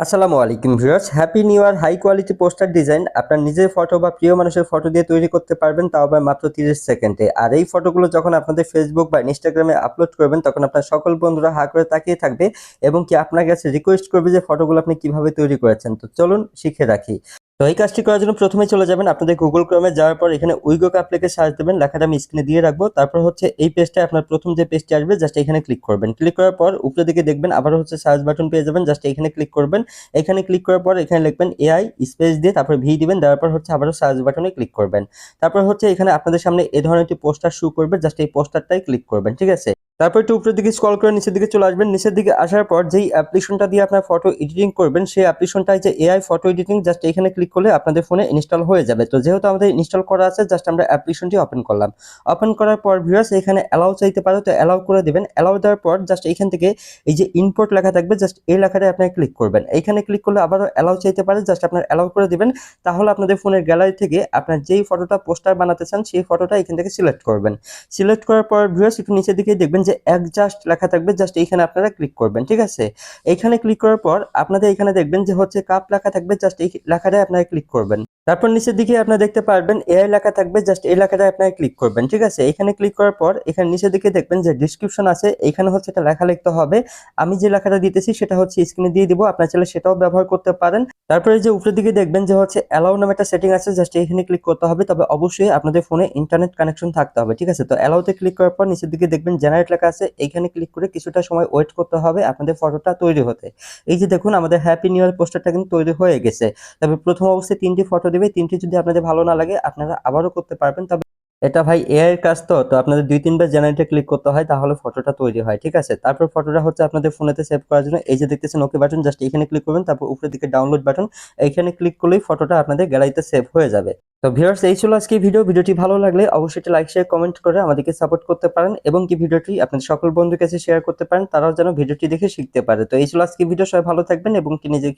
আসসালামু আলাইকুম viewers. Happy new year high quality poster design আপনার নিজের ফটো বা প্রিয় মানুষের ফটো দিয়ে তৈরি করতে পারবেন, তাও আবার মাত্র তিরিশ সেকেন্ডে আর এই ফটোগুলো যখন আপনাদের ফেসবুক বা ইনস্টাগ্রামে আপলোড করবেন, তখন আপনার সকল বন্ধুরা হা করে তাকিয়ে থাকবে এবং কি আপনার কাছে রিকোয়েস্ট করবে যে ফটোগুলো আপনি কীভাবে তৈরি করেছেন। তো চলুন শিখে রাখি। তো এই কাজটি করার জন্য প্রথমে চলে যাবেন আপনাদের গুগল ক্রমে যাওয়ার পর এখানে উইগো কাপ লিখে সার্চ দেবেন লেখাটা আমি স্ক্রিনে দিয়ে রাখব। তারপর হচ্ছে এই পেজটা আপনার প্রথম যে পেজটি আসবে জাস্ট এখানে ক্লিক করবেন। ক্লিক করার পর উপরে দিকে দেখবেন আবার হচ্ছে সার্চ বাটন পেয়ে যাবেন জাস্ট এখানে ক্লিক করবেন। এখানে ক্লিক করার পর এখানে লিখবেন এআই স্পেস দিয়ে তারপর ভি দিবেন, দেওয়ার পর হচ্ছে আবারও সার্চ বাটনে ক্লিক করবেন। তারপর হচ্ছে এখানে আপনাদের সামনে এই ধরনের একটি পোস্টার শু করবে জাস্ট এই পোস্টারটাই ক্লিক করবেন, ঠিক আছে? তারপর একটু উপরের দিকে স্ক্রল করে নিচের দিকে চলে আসবেন। নিচের দিকে আসার পর যেই অ্যাপ্লিকেশনটা দিয়ে আপনার ফটো এডিটিং করবেন, সেই অ্যাপ্লিকেশনটাই যে এআই ফটো এডিটিং জাস্ট এখানে ক্লিক করলে আপনাদের ফোনে ইনস্টল হয়ে যাবে। তো যেহেতু আমাদের ইনস্টল করা আছে জাস্ট আমরা অ্যাপ্লিকেশনটি ওপেন করলাম। ওপেন করার পর ভিউয়ার্স এখানে অ্যালাউ চাইতে পারো, তো অ্যালাউ করে দিবেন। অ্যালাউ দেওয়ার পর জাস্ট এখান থেকে এই যে ইম্পোর্ট লেখা থাকবে জাস্ট এই লেখাটায় আপনি ক্লিক করবেন। এইখানে ক্লিক করলে আবারও অ্যালাউ চাইতে পারে জাস্ট আপনার অ্যালাউ করে দেবেন। তাহলে আপনাদের ফোনের গ্যালারি থেকে আপনার যেই ফটোটা পোস্টার বানাতে চান, সেই ফটোটা এখান থেকে সিলেক্ট করবেন। সিলেক্ট করার পর ভিউয়ার্স একটু নিচের দিকে দেখবেন যে অ্যাডজাস্ট লেখা থাকবে জাস্ট এইখানে আপনারা ক্লিক করবেন, ঠিক আছে? এখানে ক্লিক করার পর আপনাদের এখানে দেখবেন যে হচ্ছে কাপ লেখা থাকবে জাস্ট এই লেখাটায় আপনারা ক্লিক করবেন। তারপর নিচের দিকে আপনারা দেখতে পারবেন এআই লেখা থাকবে, জাস্ট এই লেখাটায় আপনারা ক্লিক করবেন, ঠিক আছে? এখানে ক্লিক করার পর এখানে নিচের দিকে দেখবেন যে ডিসক্রিপশন আছে, এখানে হচ্ছে একটা লেখা লিখতে হবে। আমি যে লেখাটা দিতেছি সেটা হচ্ছে স্ক্রিনে দিয়ে দিব, আপনার চাইলে সেটাও ব্যবহার করতে পারেন। তারপরে যে উপরের দিকে দেখবেন যে হচ্ছে অ্যালাউ নামে একটা সেটিং আছে, জাস্ট এখানে ক্লিক করতে হবে। তবে অবশ্যই আপনাদের ফোনে ইন্টারনেট কানেকশন থাকতে হবে, ঠিক আছে? তো অ্যালাউতে ক্লিক করার পর নিচের দিকে দেখবেন জেনারেট লেখা আছে, এখানে ক্লিক করে কিছুটা সময় ওয়েট করতে হবে আপনাদের ফটোটা তৈরি হতে। এই যে দেখুন, আমাদের হ্যাপি নিউ ইয়ার পোস্টারটা কিন্তু তৈরি হয়ে গেছে। তবে প্রথম অবস্থায় তিনটি ফটো দেবে, তিনটি যদি আপনাদের ভালো না লাগে, আপনারা আবারও করতে পারবেন। তবে এটা ভাই এআই এর কাজ তো তো আপনাদের দুই তিনবার জেনারেটে ক্লিক করতে হয়, তাহলে ফটোটা তৈরি হয়, ঠিক আছে? তারপর ফটোটা হচ্ছে আপনাদের ফোনেতে সেভ করার জন্য, এই যে দেখতেছেন ওকে বাটন জাস্ট এখানে ক্লিক করবেন, তারপর উপরের দিকে ডাউনলোড বাটন এইখানে ক্লিক করলেই ফটোটা আপনাদের গ্যালারিতে সেভ হয়ে যাবে। তো ভিউয়ার্স এই ছিল আজকে ভিডিও ভিডিওটি ভালো লাগলে অবশ্যই লাইক শেয়ার কমেন্ট করে আমাদেরকে সাপোর্ট করতে পারেন, এবং কি ভিডিওটি আপনাদের সকল বন্ধুর কাছে শেয়ার করতে পারেন, তারাও যেন ভিডিওটি দেখে শিখতে পারে। তো এই ছিল আজকে ভিডিও সবাই ভালো থাকবেন, এবং কি নিজের